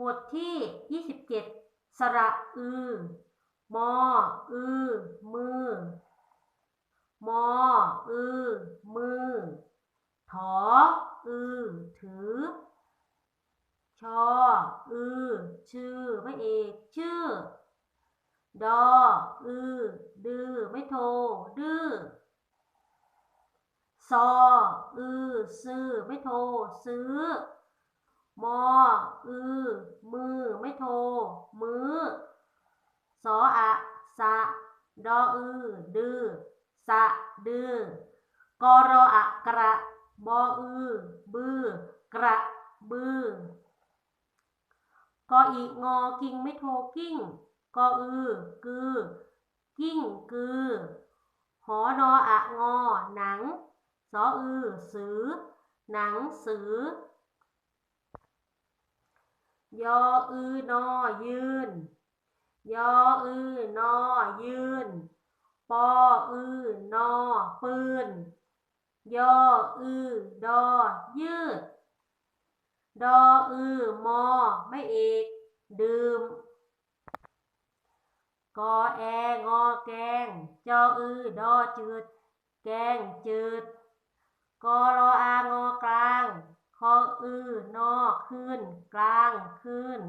บทที่ 27 สระอือ มอ อือ มือ มอ อือ มือ ถอ อือ ถือ ชอ อือ ชื่อ ไม่เอก ชื่อ ดอ อือ ดื้อ ไม่โท ดื้อซอ อือ ซื้อ ไม่โท ซื้อ มอ อือ มือ ไม่โท มือสออะ สะ ดอ อือ ดือ สะ ดือกอรออะกระ บอ อือ บือ กระ บือกออีงอ กิ่ง ไม่โท กิ้ง กอ อือ กือ กิ้ง กือ หอนออะงอ หนังสออือ สือ หนังสือ ยออือนอยืน ยออือนอยืน ปออือนอปืน ยออือดอยืด ดออือมอไม่เอก ดื่ม กอแองอแกง จออือดอจืด แกงจืด กอรออางอกลาง คือนอกขึ้น กลางขึ้น